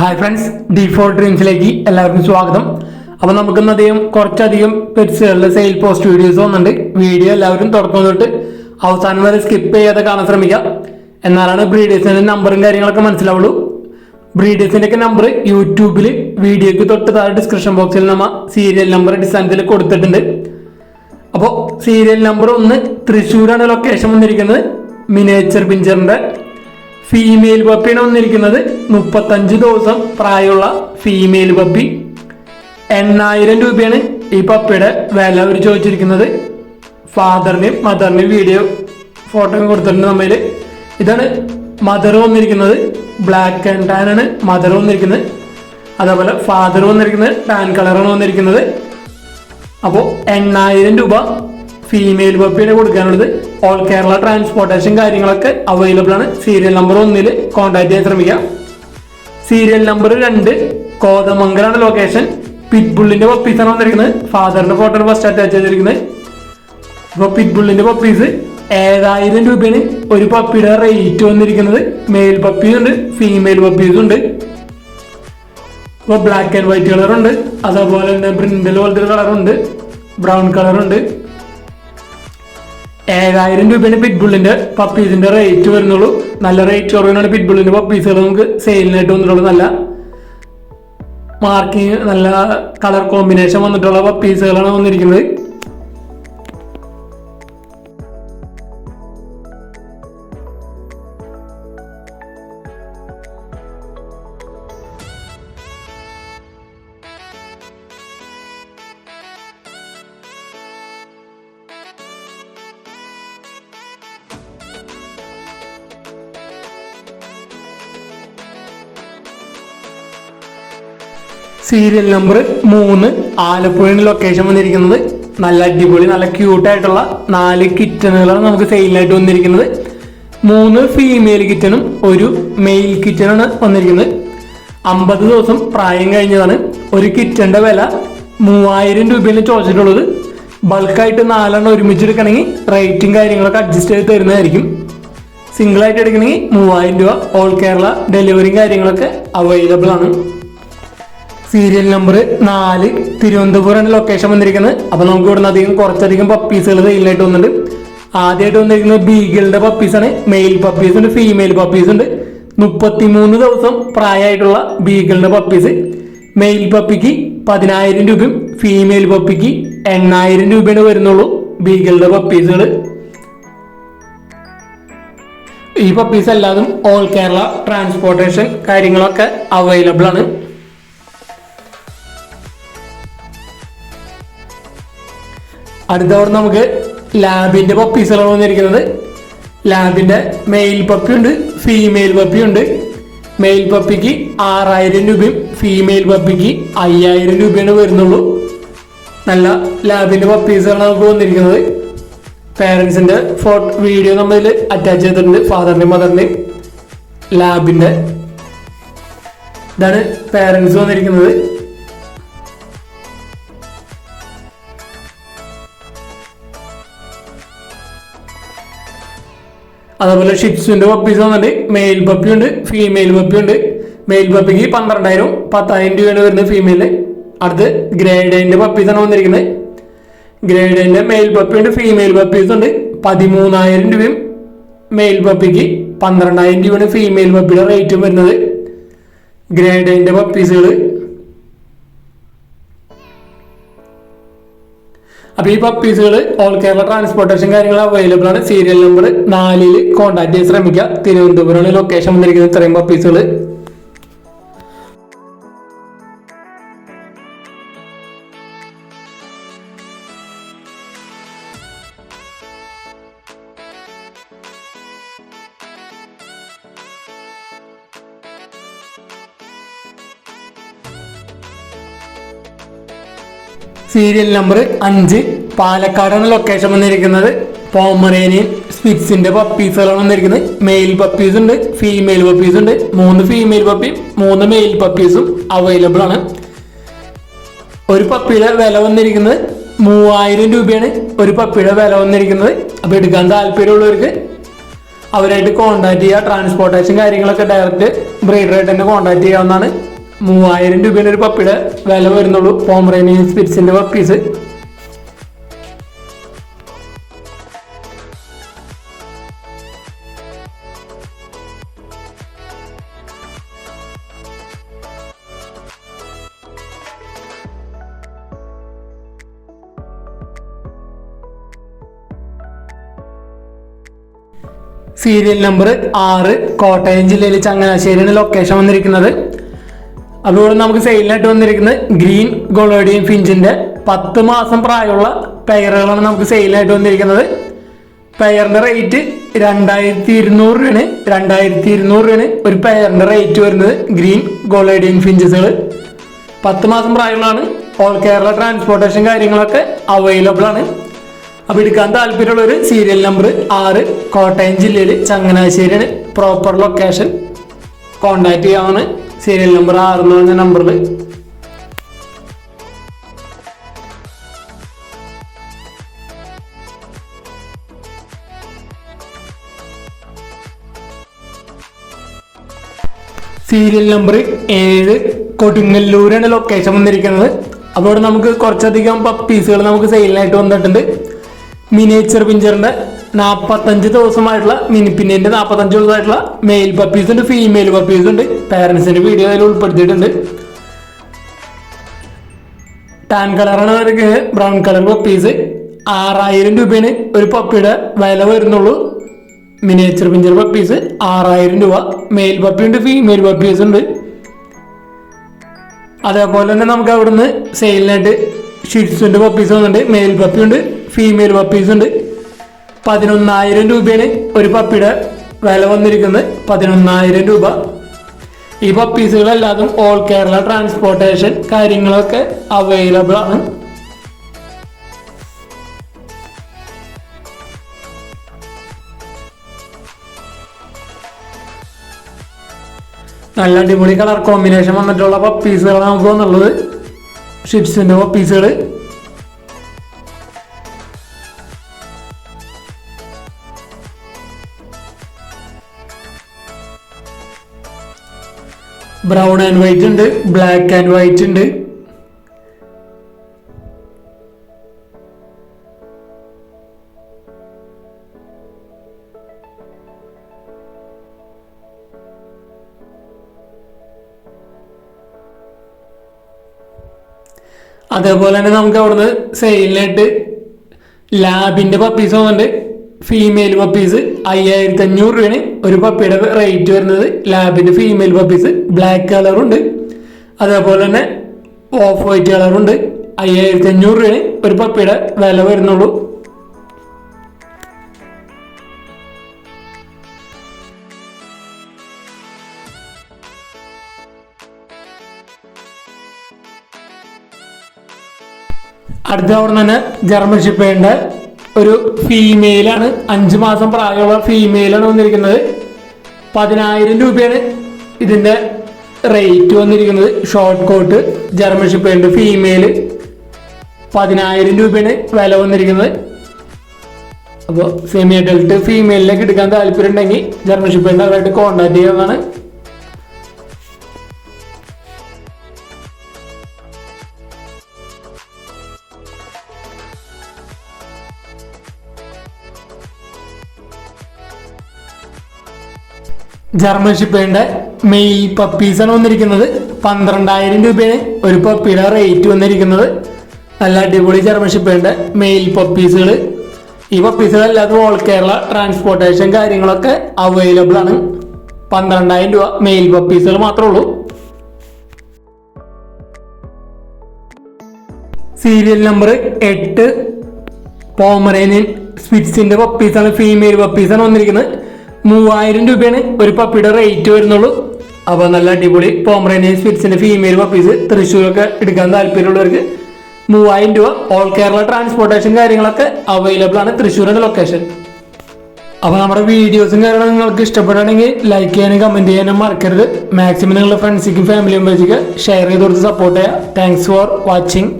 Hi friends D four ഡ്രീംസിലേക്ക് എല്ലാവർക്കും സ്വാഗതം. അപ്പോൾ നമുക്കിന്ന് അധികം കുറച്ചധികം പെറ്റ്സുകളുടെ സെയിൽ പോസ്റ്റ് വീഡിയോസ് വന്നിട്ടുണ്ട്. വീഡിയോ എല്ലാവരും തുടക്കം തൊട്ട് അവസാനം വരെ സ്കിപ്പ് ചെയ്യാതെ കാണാൻ ശ്രമിക്കാം. എന്നാലാണ് ബ്രീഡേഴ്സിന്റെ നമ്പറും കാര്യങ്ങളൊക്കെ മനസ്സിലാവുള്ളൂ. ബ്രീഡേഴ്സിന്റെ ഒക്കെ നമ്പർ യൂട്യൂബിൽ വീഡിയോക്ക് തൊട്ട് താഴെ ഡിസ്ക്രിപ്ഷൻ ബോക്സിൽ നമ്മ സീരിയൽ നമ്പർ ഡിസ്റ്റാൻസിൽ കൊടുത്തിട്ടുണ്ട്. അപ്പോൾ സീരിയൽ നമ്പർ ഒന്ന് തൃശ്ശൂരാണ് ലൊക്കേഷൻ വന്നിരിക്കുന്നത്. മിനേച്ചർ പിഞ്ചറിന്റെ ഫീമെയിൽ പപ്പിയാണ് വന്നിരിക്കുന്നത്. മുപ്പത്തഞ്ച് ദിവസം പ്രായമുള്ള ഫീമെയിൽ പപ്പി എണ്ണായിരം രൂപയാണ് ഈ പപ്പിയുടെ വില അവർ ചോദിച്ചിരിക്കുന്നത്. ഫാദറിനെയും മദറിനെയും വീഡിയോ ഫോട്ടോയും കൊടുത്തിട്ടുണ്ട് നമ്മയിൽ ഇതാണ് മദർ വന്നിരിക്കുന്നത്. ബ്ലാക്ക് ആൻഡ് ടാൻ ആണ് മദർ വന്നിരിക്കുന്നത്. അതേപോലെ ഫാദർ വന്നിരിക്കുന്നത്. ടാൻ കളറാണ് വന്നിരിക്കുന്നത്. അപ്പോൾ എണ്ണായിരം രൂപ ഫീമെയിൽ പപ്പിയാണ് കൊടുക്കാനുള്ളത്. ഓൾ കേരള ട്രാൻസ്പോർട്ടേഷൻ കാര്യങ്ങളൊക്കെ അവൈലബിൾ ആണ്. സീരിയൽ നമ്പർ ഒന്നിൽ കോൺടാക്ട് ചെയ്യാൻ ശ്രമിക്കാം. സീരിയൽ നമ്പർ രണ്ട് കോതമംഗലാണ് ലൊക്കേഷൻ പിറ്റ്ബുള്ളിന്റെ പപ്പീസാണ് വന്നിരിക്കുന്നത്. ഫാദറിന്റെ ഫോട്ടോ ഫസ്റ്റ് അറ്റാച്ച് ചെയ്തിരിക്കുന്നത്. അപ്പോൾ പിറ്റ്ബുള്ളിന്റെ പപ്പീസ് ഏഴായിരം രൂപയാണ് ഒരു പപ്പിയുടെ റേറ്റ് വന്നിരിക്കുന്നത്. മെയിൽ പപ്പീസ് ഉണ്ട് ഫീമെയിൽ പപ്പീസ് ഉണ്ട്. ഇപ്പോൾ ബ്ലാക്ക് ആൻഡ് വൈറ്റ് കളർ ഉണ്ട്. അതേപോലെ തന്നെ ബ്രിൻഡൽ പോലത്തെ ഉണ്ട്. ബ്രൗൺ കളറുണ്ട് ഏഴായിരം രൂപയാണ് പിറ്റ്ബുള്ളിന്റെ പപ്പീസിന്റെ റേറ്റ് വരുന്നുള്ളൂ. നല്ല റേറ്റ് കുറവിനാണ് പിറ്റ്ബുള്ളിന്റെ പപ്പീസുകൾ നമുക്ക് സെയിലിനായിട്ട് വന്നിട്ടുള്ളൂ നല്ല മാർക്കിങ് നല്ല കളർ കോമ്പിനേഷൻ വന്നിട്ടുള്ള പപ്പീസുകളാണ് വന്നിരിക്കുന്നത്. സീരിയൽ നമ്പർ മൂന്ന്. ആലപ്പുഴയിൽ ലൊക്കേഷൻ വന്നിരിക്കുന്നത്. നല്ല അടിപൊളി നല്ല ക്യൂട്ടായിട്ടുള്ള നാല് കിറ്റണുകളാണ് നമുക്ക് സെയിലിനായിട്ട് വന്നിരിക്കുന്നത്. മൂന്ന് ഫീമെയിൽ കിറ്റനും ഒരു മെയിൽ കിറ്റനാണ് വന്നിരിക്കുന്നത്. അമ്പത് ദിവസം പ്രായം കഴിഞ്ഞതാണ്. ഒരു കിറ്റന്റെ വില മൂവായിരം രൂപയാണ് ചോദിച്ചിട്ടുള്ളത്. ബൾക്കായിട്ട് നാലെണ്ണം ഒരുമിച്ച് എടുക്കണമെങ്കിൽ റേറ്റും കാര്യങ്ങളൊക്കെ അഡ്ജസ്റ്റ് ചെയ്ത് തരുന്നതായിരിക്കും. സിംഗിളായിട്ട് എടുക്കണമെങ്കിൽ മൂവായിരം രൂപ. ഓൾ കേരള ഡെലിവറിയും കാര്യങ്ങളൊക്കെ അവൈലബിൾ ആണ്. സീരിയൽ നമ്പർ നാല് തിരുവനന്തപുരമാണ് ലൊക്കേഷൻ വന്നിരിക്കുന്നത്. അപ്പൊ നമുക്ക് ഇവിടുന്ന് അധികം കുറച്ചധികം പപ്പീസുകൾ സെയിലായിട്ട് വന്നിട്ടുണ്ട്. ആദ്യമായിട്ട് വന്നിരിക്കുന്നത് ബീഗിളുടെ പപ്പീസാണ് മെയിൽ പപ്പീസ് ഉണ്ട് ഫീമെയിൽ പപ്പീസ് ഉണ്ട്. മുപ്പത്തിമൂന്ന് ദിവസം പ്രായമായിട്ടുള്ള ബീഗിളുടെ പപ്പീസ് മെയിൽ പപ്പിക്ക് പതിനായിരം രൂപയും ഫീമെയിൽ പപ്പിക്ക് എണ്ണായിരം രൂപയാണ് വരുന്നുള്ളൂ ബീഗിളുടെ പപ്പീസുകൾ ഈ പപ്പീസ് എല്ലാതും ഓൾ കേരള ട്രാൻസ്പോർട്ടേഷൻ കാര്യങ്ങളൊക്കെ അവൈലബിൾ ആണ്. അടുത്തവർ നമുക്ക് ലാബിന്റെ പപ്പീസുകളാണ് വന്നിരിക്കുന്നത്. ലാബിന്റെ മെയിൽ പപ്പി ഉണ്ട് ഫീമെയിൽ പപ്പി ഉണ്ട്. മെയിൽ പപ്പിക്ക് ആറായിരം രൂപയും ഫീമെയിൽ പപ്പിക്ക് അയ്യായിരം രൂപയാണ് വരുന്നുള്ളൂ. നല്ല ലാബിന്റെ പപ്പീസുകളാണ് നമുക്ക് വന്നിരിക്കുന്നത്. പേരൻസിന്റെ ഫോട്ടോ വീഡിയോ നമ്മളിൽ അറ്റാച്ച് ചെയ്തിട്ടുണ്ട് ഫാദറിന്റെ മദറിന്റെയും ലാബിന്റെ ഇതാണ് പേരൻസ് വന്നിരിക്കുന്നത്. അതേപോലെ ഷിപ്സിന്റെ പപ്പീസ് വന്നിട്ട് മെയിൽ പപ്പി ഉണ്ട് ഫീമെയിൽ പപ്പി ഉണ്ട്. മെയിൽ പപ്പിക്ക് പന്ത്രണ്ടായിരം പത്തായിരം രൂപയാണ് വരുന്നത് ഫീമെയിൽ അടുത്ത് ഗ്രേഡൈന്റെ പപ്പീസാണ് വന്നിരിക്കുന്നത്. ഗ്രേഡൈന്റെ മെയിൽ പപ്പി ഉണ്ട് ഫീമെയിൽ പപ്പീസ് ഉണ്ട്. പതിമൂന്നായിരം രൂപയും മെയിൽ പപ്പിക്ക് പന്ത്രണ്ടായിരം രൂപയാണ് ഫീമെയിൽ പപ്പിയുടെ റേറ്റും വരുന്നത്. ഗ്രേഡൈന്റെ പപ്പീസുകൾ അപ്പൊ ഈ പപ്പീസുകൾ ഓൾ കേരള ട്രാൻസ്പോർട്ടേഷൻ കാര്യങ്ങൾ അവൈലബിൾ ആണ്. സീരിയൽ നമ്പർ നാലിൽ കോൺടാക്ട് ചെയ്യാൻ ശ്രമിക്കുക. തിരുവനന്തപുരമാണ് ലൊക്കേഷൻ വന്നിരിക്കുന്നത്. ഇത്രയും പപ്പീസുകൾ സീരിയൽ നമ്പർ അഞ്ച്. പാലക്കാടാണ് ലൊക്കേഷൻ വന്നിരിക്കുന്നത്. പോമറേനിയൻ സ്പിറ്റ്സിന്റെ പപ്പീസുകളാണ് വന്നിരിക്കുന്നത്. മെയിൽ പപ്പീസ് ഉണ്ട് ഫീമെയിൽ പപ്പീസ് ഉണ്ട്. മൂന്ന് ഫീമെയിൽ പപ്പിയും മൂന്ന് മെയിൽ പപ്പീസും അവൈലബിൾ ആണ്. ഒരു പപ്പിയുടെ വില വന്നിരിക്കുന്നത് മൂവായിരം രൂപയാണ്. ഒരു പപ്പിയുടെ വില വന്നിരിക്കുന്നത്. അപ്പൊ എടുക്കാൻ താല്പര്യമുള്ളവർക്ക് അവരായിട്ട് കോൺടാക്ട് ചെയ്യുക ട്രാൻസ്പോർട്ടേഷൻ കാര്യങ്ങളൊക്കെ ഡയറക്റ്റ് ബ്രീഡറായിട്ട് തന്നെ കോൺടാക്ട് ചെയ്യാവുന്നതാണ്. മൂവായിരം രൂപയുടെ ഒരു പപ്പിയുടെ വില വരുന്നുള്ളൂ. പോമറേനിയൻ സ്പിരിറ്റ്സിന്റെ പപ്പീസ് സീരിയൽ നമ്പർ ആറ് കോട്ടയം ജില്ലയിൽ ചങ്ങനാശ്ശേരിയാണ് ലൊക്കേഷൻ വന്നിരിക്കുന്നത്. അതുപോലെ നമുക്ക് സെയിലിനായിട്ട് വന്നിരിക്കുന്നത് ഗ്രീൻ ഗോളോഡിയൻ ഫിഞ്ചിന്റെ പത്ത് മാസം പ്രായമുള്ള പെയറുകളാണ് നമുക്ക് സെയിലിനായിട്ട് വന്നിരിക്കുന്നത്. പെയറിന്റെ റേറ്റ് രണ്ടായിരത്തി ഇരുന്നൂറ് രൂപയാണ്. രണ്ടായിരത്തി ഇരുന്നൂറ് രൂപയാണ് ഒരു പെയറിന്റെ റേറ്റ് വരുന്നത് ഗ്രീൻ ഗോളേഡിയൻ ഫിഞ്ചസുകൾ പത്ത് മാസം പ്രായമുള്ളതാണ്. ഓൾ കേരള ട്രാൻസ്പോർട്ടേഷൻ കാര്യങ്ങളൊക്കെ അവൈലബിൾ ആണ്. അപ്പൊ എടുക്കാൻ താല്പര്യമുള്ള ഒരു സീരിയൽ നമ്പർ ആറ് കോട്ടയം ജില്ലയിൽ ചങ്ങനാശ്ശേരിയാണ്. പ്രോപ്പർ ലൊക്കേഷൻ കോണ്ടാക്ട് ചെയ്യാവുന്ന സീരിയൽ നമ്പർ ആറ് എന്ന് പറഞ്ഞ നമ്പറിൽ സീരിയൽ നമ്പർ ഏഴ് കൊടുങ്ങല്ലൂരാണ് ലൊക്കേഷൻ വന്നിരിക്കുന്നത്. അപ്പോൾ നമുക്ക് കുറച്ചധികം പപ്പീസുകൾ നമുക്ക് സെയിലിനായിട്ട് വന്നിട്ടുണ്ട്. മിനിയേച്ചർ പിഞ്ചറിന്റെ നാൽപ്പത്തഞ്ച് ദിവസമായിട്ടുള്ള മിനി പിന്നിന്റെ നാൽപ്പത്തഞ്ച് ദിവസമായിട്ടുള്ള മെയിൽ പപ്പീസ് ഉണ്ട് ഫീമെയിൽ പപ്പീസ് ഉണ്ട്. പാരൻസിന്റെ വീഡിയോ അതിൽ ഉൾപ്പെടുത്തിയിട്ടുണ്ട്. ടാൻ കളറാണ് അവർക്ക് ബ്രൗൺ കളർ പപ്പീസ് ആറായിരം രൂപയാണ് ഒരു പപ്പിയുടെ വില വരുന്നുള്ളൂ. മിനിയേച്ചർ പിഞ്ചർ പപ്പീസ് ആറായിരം രൂപ. മെയിൽ പപ്പി ഉണ്ട് ഫീമെയിൽ പപ്പീസ് ഉണ്ട്. അതേപോലെ തന്നെ നമുക്ക് അവിടുന്ന് സെയിലിനായിട്ട് ഷിറ്റ്സിന്റെ പപ്പീസ് വന്നിട്ടുണ്ട്. മെയിൽ പപ്പി ഉണ്ട് ഫീമെയിൽ പപ്പീസ് ഉണ്ട്. പതിനൊന്നായിരം രൂപയാണ് ഒരു പപ്പിയുടെ വില വന്നിരിക്കുന്നത്. പതിനൊന്നായിരം രൂപ. ഈ പപ്പീസുകളെല്ലാതും ഓൾ കേരള ട്രാൻസ്പോർട്ടേഷൻ കാര്യങ്ങളൊക്കെ അവൈലബിൾ ആണ്. നല്ല അടിപൊളി കളർ കോമ്പിനേഷൻ വന്നിട്ടുള്ള പപ്പീസുകളാണ് നമുക്ക് വന്നുള്ളത് ഷിപ്സിന്റെ പപ്പീസുകൾ ബ്രൗൺ ആൻഡ് വൈറ്റ് ഉണ്ട് ബ്ലാക്ക് ആൻഡ് വൈറ്റ് ഉണ്ട്. അതേപോലെ തന്നെ നമുക്ക് അവിടുന്ന് സെയിലിനായിട്ട് ലാബിന്റെ പപ്പീസ് വന്നിട്ടുണ്ട്. ഫീമെയിൽ പപ്പീസ് അയ്യായിരത്തി അഞ്ഞൂറ് രൂപയാണ്. ഒരു പപ്പിയുടെ റേറ്റ് വരുന്നത്. ലാബിന്റെ ഫീമെയിൽ പപ്പീസ് ബ്ലാക്ക് കളറുണ്ട് അതേപോലെ തന്നെ ഓഫ് വൈറ്റ് കളറുണ്ട് അയ്യായിരത്തി അഞ്ഞൂറ് രൂപയാണ് ഒരു പപ്പിയുടെ വില വരുന്നുള്ളൂ. അടുത്ത അവിടെ തന്നെ ജർമ്മൻ ഷിപ്പേന്റെ ഒരു ഫീമെയിലാണ് അഞ്ച് മാസം പ്രായമുള്ള ഫീമെയിലാണ് വന്നിരിക്കുന്നത്. പതിനായിരം രൂപയാണ് ഇതിന്റെ റേറ്റ് വന്നിരിക്കുന്നത്. ഷോർട്ട് കോട്ട് ജർമ്മൻ ഉണ്ട് ഫീമെയിൽ പതിനായിരം രൂപയാണ് വില വന്നിരിക്കുന്നത്. അപ്പോൾ സെമി അഡൽട്ട് ഫീമെയിലിലേക്ക് എടുക്കാൻ താല്പര്യം ഉണ്ടെങ്കിൽ ജർമ്മൻ ഉണ്ട് അവരായിട്ട് കോൺടാക്ട് ചെയ്യാവുന്നതാണ്. ജർമ്മൻ ഷിപ്പേന്റെ മെയിൽ പപ്പീസാണ് വന്നിരിക്കുന്നത്. പന്ത്രണ്ടായിരം രൂപയാണ് ഒരു പപ്പിയുടെ റേറ്റ് വന്നിരിക്കുന്നത്. നല്ല അടിപൊളി ജർമ്മൻ ഷിപ്പേന്റെ മെയിൽ പപ്പീസുകൾ ഈ പപ്പീസുകൾ അല്ലാതെ ഓൾ കേരള ട്രാൻസ്പോർട്ടേഷൻ കാര്യങ്ങളൊക്കെ അവൈലബിൾ ആണ്. പന്ത്രണ്ടായിരം രൂപ മെയിൽ പപ്പീസുകൾ മാത്രമേ ഉള്ളൂ. സീരിയൽ നമ്പർ എട്ട്. പോമറേനിയൻ സ്വിറ്റ്സിന്റെ പപ്പീസാണ് ഫീമെയിൽ പപ്പീസാണ് വന്നിരിക്കുന്നത്. മൂവായിരം രൂപയാണ് ഒരു പപ്പിയുടെ റേറ്റ് വരുന്നുള്ളൂ. അപ്പോൾ നല്ല അടിപൊളി പോമറേനിയൻ സ്പിറ്റ്സിന്റെ ഫീമെയിൽ പപ്പീസ് തൃശ്ശൂരൊക്കെ എടുക്കാൻ താല്പര്യമുള്ളവർക്ക് മൂവായിരം രൂപ ഓൾ കേരള ട്രാൻസ്പോർട്ടേഷൻ കാര്യങ്ങളൊക്കെ അവൈലബിൾ ആണ് തൃശ്ശൂരിന്റെ ലൊക്കേഷൻ അപ്പോൾ നമ്മുടെ വീഡിയോസും കാര്യങ്ങളും നിങ്ങൾക്ക് ഇഷ്ടപ്പെടുകയാണെങ്കിൽ ലൈക്ക് ചെയ്യാനും കമന്റ് ചെയ്യാനും മറക്കരുത്. മാക്സിമം നിങ്ങളുടെ ഫ്രണ്ട്സിക്കും ഫാമിലി മെമ്പേഴ്സിക്ക് ഷെയർ ചെയ്ത് കൊടുത്ത് സപ്പോർട്ട് ചെയ്യുക. Thanks for watching